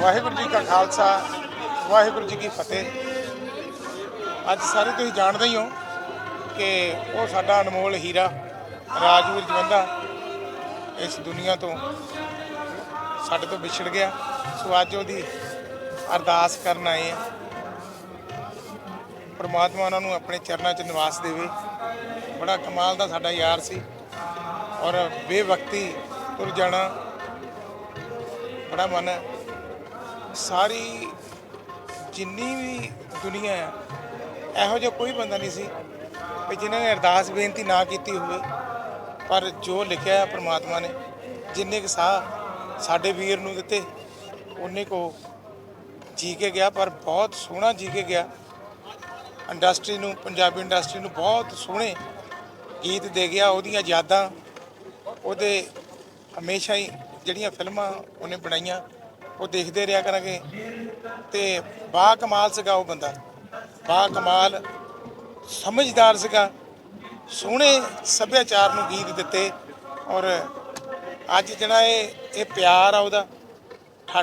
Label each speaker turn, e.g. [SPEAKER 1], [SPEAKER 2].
[SPEAKER 1] ਵਾਹਿਗੁਰੂ ਜੀ ਕਾ ਖਾਲਸਾ, ਵਾਹਿਗੁਰੂ ਜੀ ਕੀ ਫਤਿਹ। ਅੱਜ ਸਾਰੇ ਤੁਸੀਂ ਜਾਣਦੇ ਹੀ ਹੋ ਕਿ ਉਹ ਸਾਡਾ ਅਨਮੋਲ ਹੀਰਾ, ਰਾਜਵੀਰ ਜਵੰਦਾ, ਇਸ ਦੁਨੀਆ ਤੋਂ ਸਾਡੇ ਤੋਂ ਵਿਛੜ ਗਿਆ। ਸੋ ਅੱਜ ਉਹਦੀ ਅਰਦਾਸ ਕਰਨ ਆਏ ਆ ਪਰਮਾਤਮਾ ਉਹਨਾਂ ਨੂੰ ਆਪਣੇ ਚਰਨਾਂ 'ਚ ਨਿਵਾਸ ਦੇਵੇ। ਬੜਾ ਕਮਾਲ ਦਾ ਸਾਡਾ ਯਾਰ ਸੀ ਔਰ ਬੇਵਕਤੀ ਤੁਰ ਜਾਣਾ ਬੜਾ ਮਨ ਸਾਰੀ ਜਿੰਨੀ ਵੀ ਦੁਨੀਆ ਆ, ਇਹੋ ਜਿਹਾ ਕੋਈ ਬੰਦਾ ਨਹੀਂ ਸੀ ਵੀ ਜਿਨ੍ਹਾਂ ਨੇ ਅਰਦਾਸ ਬੇਨਤੀ ਨਾ ਕੀਤੀ ਹੋਵੇ, ਪਰ ਜੋ ਲਿਖਿਆ ਹੈ ਪ੍ਰਮਾਤਮਾ ਨੇ, ਜਿੰਨੇ ਕੁ ਸਾਹ ਸਾਡੇ ਵੀਰ ਨੂੰ ਦਿੱਤੇ ਉਨੇ ਕੋ ਜੀ ਕੇ ਗਿਆ, ਪਰ ਬਹੁਤ ਸੋਹਣਾ ਜੀ ਕੇ ਗਿਆ। ਇੰਡਸਟਰੀ ਨੂੰ, ਪੰਜਾਬੀ ਇੰਡਸਟਰੀ ਨੂੰ ਬਹੁਤ ਸੋਹਣੇ ਗੀਤ ਦੇ ਗਿਆ, ਉਹਦੀਆਂ ਯਾਦਾਂ, ਉਹਦੇ ਹਮੇਸ਼ਾ ਹੀ ਜਿਹੜੀਆਂ ਫਿਲਮਾਂ ਉਹਨੇ ਬਣਾਈਆਂ ਉਹ ਦੇਖਦੇ ਰਿਹਾ ਕਰਾਂਗੇ। ਤੇ ਬਾ ਕਮਾਲ ਸੀਗਾ ਉਹ ਬੰਦਾ। ਬਾ ਕਮਾਲ, ਸਮਝਦਾਰ ਸੀਗਾ। ਸੋਹਣੇ ਸੱਭਿਆਚਾਰ ਨੂੰ ਗੀਤ ਦਿੱਤੇ। ਔਰ ਅੱਜ ਜਿਹੜਾ ਇਹ ਇਹ ਪਿਆਰ ਆ ਉਹਦਾ। ਠਾਠਾ